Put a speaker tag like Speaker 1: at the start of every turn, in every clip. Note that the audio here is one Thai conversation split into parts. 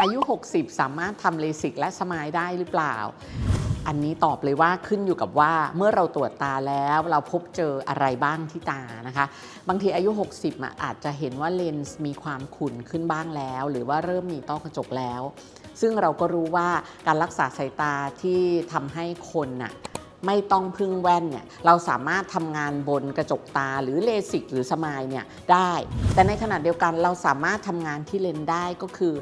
Speaker 1: อายุ 60 สามารถทำเลสิกและสมายได้หรือเปล่า อันนี้ตอบเลยว่าขึ้นอยู่กับว่าเมื่อเราตรวจตาแล้วเราพบเจออะไรบ้างที่ตานะคะ บางทีอายุ 60อะอาจจะเห็นว่าเลนส์มีความขุ่นขึ้นบ้างแล้ว หรือว่าเริ่มมีต้อกระจกแล้ว ซึ่งเราก็รู้ว่าการรักษาสายตาที่ทำให้คนน่ะไม่ต้องพึ่งแว่นเนี่ยเราสามารถทำงานบนกระจกตาหรือเลสิกหรือสมายเนี่ยได้ แต่ในขณะเดียวกันเราสามารถทำงานที่เลนได้ก็คือ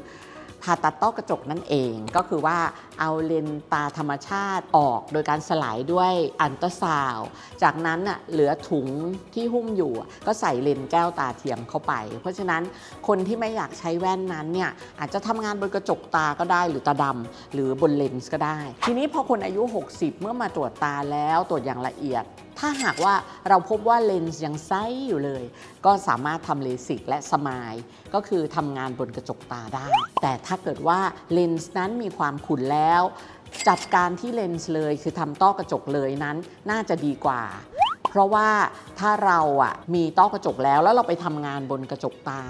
Speaker 1: ผ่าตัดต้อกระจกนั่นเอง ก็คือว่าเอาเลนส์ตาธรรมชาติออกโดยการสลายด้วยอันตราซาวจากนั้นน่ะเหลือถุงที่หุ้มอยู่ ก็ใส่เลนส์แก้วตาเทียมเข้าไป เพราะฉะนั้นคนที่ไม่อยากใช้แว่นนั้นเนี่ยอาจจะทำงานบนกระจกตาก็ได้หรือตาดำหรือบนเลนส์ก็ได้ ทีนี้พอคนอายุ 60 เมื่อมาตรวจตาแล้วตรวจอย่างละเอียด ถ้าหากว่าเราพบว่าเลนส์ยังไซส์อยู่เลย ก็สามารถทำเลสิกและสมายก็คือทำงานบนกระจกตาได้ แต่ถ้าเกิดว่าเลนส์นั้นมีความขุ่นแล้ว จัดการที่เลนส์เลย คือทำต้อกระจกเลยนั้นน่าจะดีกว่า เพราะว่าถ้าเราอะมีต้อกระจกแล้วแล้วเราไปทำงานบนกระจกตา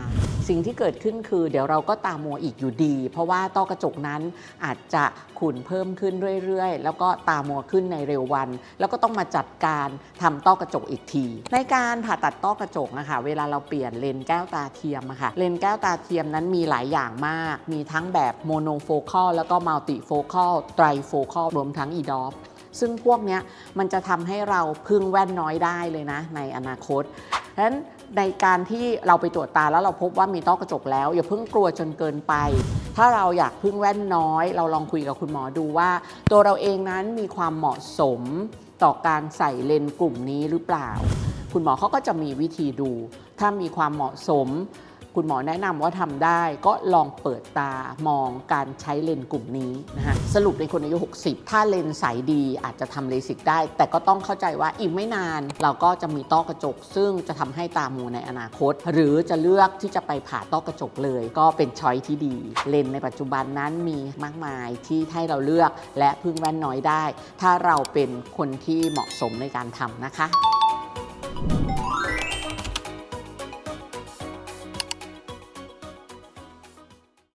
Speaker 1: สิ่งที่เกิดขึ้นคือ เดี๋ยวเราก็ตามัวอีกอยู่ดี เพราะว่าต้อกระจกนั้นอาจจะขุ่นเพิ่มขึ้นเรื่อยๆ แล้วก็ตามัวขึ้นในเร็ววัน แล้วก็ต้องมาจัดการทำต้อกระจกอีกที ในการผ่าตัดต้อกระจกนะคะเวลาเราเปลี่ยนเลนแก้วตาเทียมอะค่ะเลนแก้วตาเทียมนั้นมีหลายอย่างมาก มีทั้งแบบโมโนโฟคอลแล้วก็มัลติโฟคอลไตรโฟคอลรวมทั้งอีดอฟ ซึ่งพวกนี้มันจะทำให้เราพึ่งแว่นน้อยได้เลยนะ ในอนาคตฉะนั้นในการที่เราไปตรวจตาแล้วเราพบว่ามีต้อกระจกแล้ว อย่าเพิ่งกลัวจนเกินไป ถ้าเราอยากพึ่งแว่นน้อย เราลองคุยกับคุณหมอดูว่า ตัวเราเองนั้นมีความเหมาะสมต่อการใส่เลนส์กลุ่มนี้หรือเปล่า คุณหมอเขาก็จะมีวิธีดู ถ้ามีความเหมาะสม คุณหมอแนะนำว่าทำได้ก็ลองเปิดตามองการใช้เลนส์กลุ่มนี้นะฮะสรุปในคนอายุ 60 ถ้าเลนส์ใสดีอาจจะทำเลสิกได้ แต่ก็ต้องเข้าใจว่าอีกไม่นาน เราก็จะมีต้อกระจก ซึ่งจะทำให้ตามัวในอนาคต หรือจะเลือกที่จะไปผ่าต้อกระจกเลย ก็เป็นช้อยที่ดี เลนส์ในปัจจุบันนั้นมีมากมายที่ให้เราเลือกและพึ่งแว่นน้อยได้ ถ้าเราเป็นคนที่เหมาะสมในการทำนะคะ